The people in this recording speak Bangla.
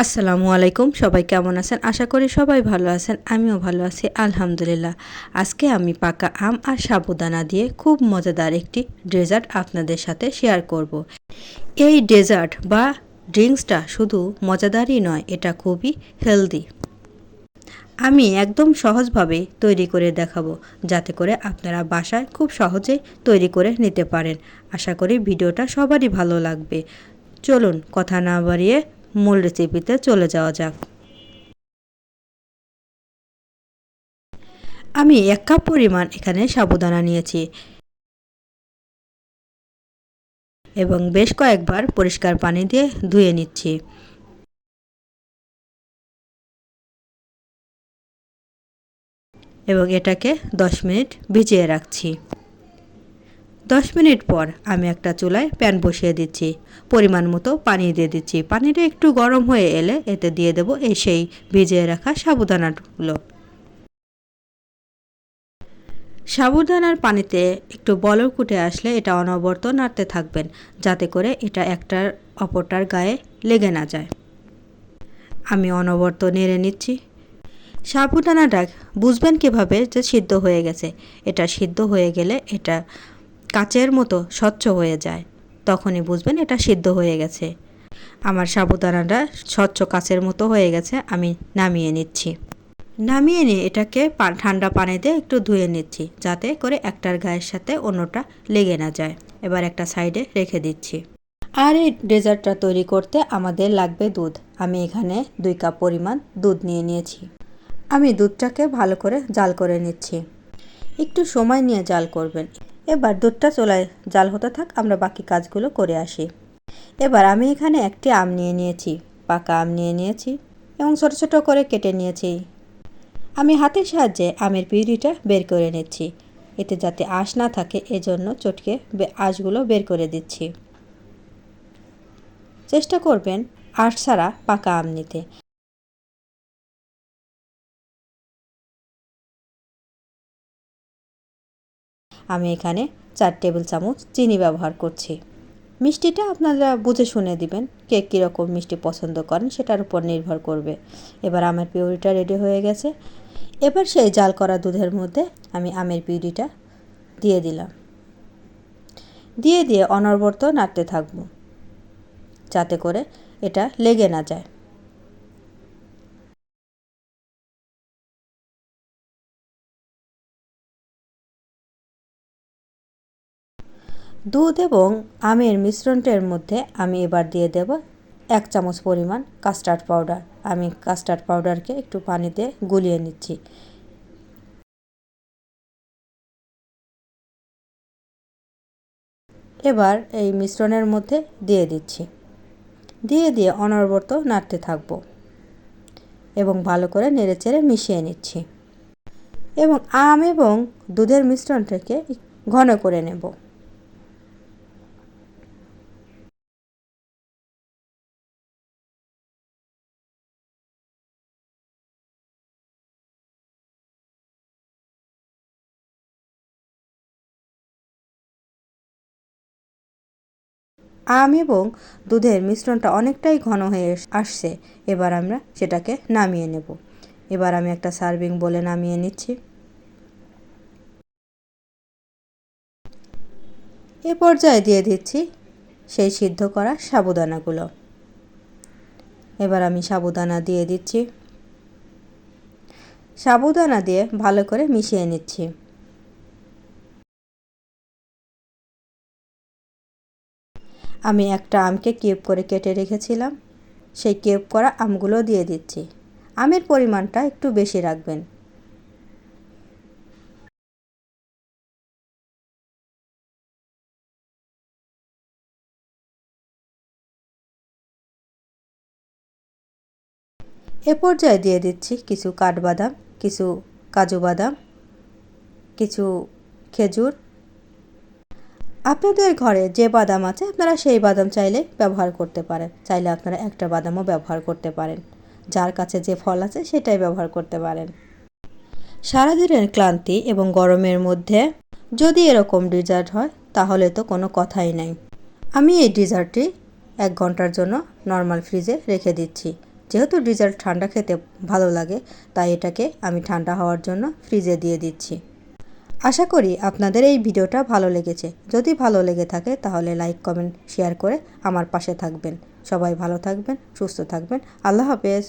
আসসালামু আলাইকুম, সবাই কেমন আছেন? আশা করি সবাই ভালো আছেন, আমিও ভালো আছি, আলহামদুলিল্লাহ। আজকে আমি পাকা আম আর সাবুদানা দিয়ে খুব মজাদার একটি ডেজার্ট আপনাদের সাথে শেয়ার করব। এই ডেজার্ট বা ড্রিঙ্কসটা শুধু মজাদারই নয়, এটা খুবই হেলদি। আমি একদম সহজভাবে তৈরি করে দেখাবো, যাতে করে আপনারা বাসায় খুব সহজেই তৈরি করে নিতে পারেন। আশা করি ভিডিওটা সবারই ভালো লাগবে। চলুন, কথা না বাড়িয়ে মূল রেসিপিতে চলে যাওয়া যাক। আমি এক কাপ পরিমাণ এখানে সাবুদানা নিয়েছি। এবং বেশ কয়েকবার পরিষ্কার পানি দিয়ে ধুয়ে নিচ্ছি। এবং এটাকে দশ মিনিট ভিজিয়ে রাখছি। দশ মিনিট পর আমি একটা চুলায় প্যান বসিয়ে দিচ্ছি। পরিমাণ মতো পানি দিয়ে দিচ্ছি। পানিটা একটু গরম হয়ে এলে এতে দিয়ে দেবো এই সেই ভিজিয়ে রাখা সাবুদানাগুলো। সাবুদানার পানিতে একটু বলর কুটে আসলে এটা অনবরত নাড়তে থাকবেন, যাতে করে এটা একটার অপরটার গায়ে লেগে না যায়। আমি অনবরত নেড়ে নিচ্ছি। সাবুদানাটা বুঝবেন কীভাবে যে সিদ্ধ হয়ে গেছে। এটা সিদ্ধ হয়ে গেলে এটা কাচের মতো স্বচ্ছ হয়ে যায়। তখনই বুঝবেন এটা সিদ্ধ হয়ে গেছে। আমার সাবুদানাটা স্বচ্ছ কাচের মতো হয়ে গেছে, আমি নামিয়ে নিচ্ছি। নামিয়ে নিয়ে এটাকে ঠান্ডা পানিতে একটু ধুয়ে নিচ্ছি, যাতে করে একটার গায়ের সাথে অন্যটা লেগে না যায়। এবার একটা সাইডে রেখে দিচ্ছি। আর এই ডেজার্টটা তৈরি করতে আমাদের লাগবে দুধ। আমি এখানে দুই কাপ পরিমাণ দুধ নিয়ে নিয়েছি। আমি দুধটাকে ভালো করে জাল করে নিচ্ছি। একটু সময় নিয়ে জাল করবেন। এবার দুধটা চোলায় জাল হতে থাক, আমরা বাকি কাজগুলো করে আসি। এবার আমি এখানে একটি আম নিয়ে নিয়েছি, পাকা আম নিয়ে নিয়েছি এবং ছোটো ছোটো করে কেটে নিয়েছি। আমি হাতের সাহায্যে আমের পিউরিটা বের করে নিচ্ছি, এতে যাতে আঁশ না থাকে, এজন্য চটকে আঁশগুলো বের করে দিচ্ছি। চেষ্টা করবেন আঁশ ছাড়া পাকা আম নিতে। আমি এখানে চার টেবিল চামচ চিনি ব্যবহার করছি। মিষ্টিটা আপনারা বুঝে শুনে দিবেন কে কীরকম মিষ্টি পছন্দ করেন, সেটার উপর নির্ভর করবে। এবার আমের পিউরিটা রেডি হয়ে গেছে। এবার সেই জাল করা দুধের মধ্যে আমি আমের পিউরিটা দিয়ে দিলাম। দিয়ে দিয়ে অনবরত নাড়তে থাকব, যাতে করে এটা লেগে না যায়। দুধ এবং আমের মিশ্রণটার মধ্যে আমি এবার দিয়ে দেব এক চামচ পরিমাণ কাস্টার্ড পাউডার আমি কাস্টার্ড পাউডারকে একটু পানিতে গুলিয়ে নিচ্ছি। এবার এই মিশ্রণের মধ্যে দিয়ে দিচ্ছি। দিয়ে দিয়ে অনবরত নাড়তে থাকব এবং ভালো করে নেড়েচেড়ে মিশিয়ে নিচ্ছি। এবং আম এবং দুধের মিশ্রণটাকে ঘন করে নেব। আম এবং দুধের মিশ্রণটা অনেকটাই ঘন হয়ে আসছে। এবার আমরা সেটাকে নামিয়ে নেব। এবার আমি একটা সার্ভিং বলে নামিয়ে নিচ্ছি। এ পর্যায়ে দিয়ে দিচ্ছি সেই সিদ্ধ করা সাবুদানাগুলো। এবার আমি সাবুদানা দিয়ে দিচ্ছি। সাবুদানা দিয়ে ভালো করে মিশিয়ে নিচ্ছি। আমি একটা আমকে কিউব করে কেটে রেখেছিলাম। সেই কিউব করা আমগুলো দিয়ে দিচ্ছি। আমের পরিমাণটা একটু বেশি রাখবেন। এ পর্যায়ে দিয়ে দিচ্ছি কিছু কাঠবাদাম, কিছু কাজু বাদাম, কিছু খেজুর আপনাদের ঘরে যে বাদাম আছে, আপনারা সেই বাদাম চাইলে ব্যবহার করতে পারেন। চাইলে আপনারা একটা বাদামও ব্যবহার করতে পারেন। যার কাছে যে ফল আছে, সেটাই ব্যবহার করতে পারেন। সারাদিনের ক্লান্তি এবং গরমের মধ্যে যদি এরকম ডিজার্ট হয়, তাহলে তো কোনো কথাই নাই। আমি এই ডিজার্টটি এক ঘণ্টার জন্য নর্মাল ফ্রিজে রেখে দিচ্ছি। যেহেতু ডিজার্ট ঠান্ডা খেতে ভালো লাগে, তাই এটাকে আমি ঠান্ডা হওয়ার জন্য ফ্রিজে দিয়ে দিচ্ছি। আশা করি আপনাদের এই ভিডিওটা ভালো লেগেছে। যদি ভালো লেগে থাকে তাহলে লাইক, কমেন্ট, শেয়ার করে আমার পাশে থাকবেন। সবাই ভালো থাকবেন, সুস্থ থাকবেন। আল্লাহ হাফেজ।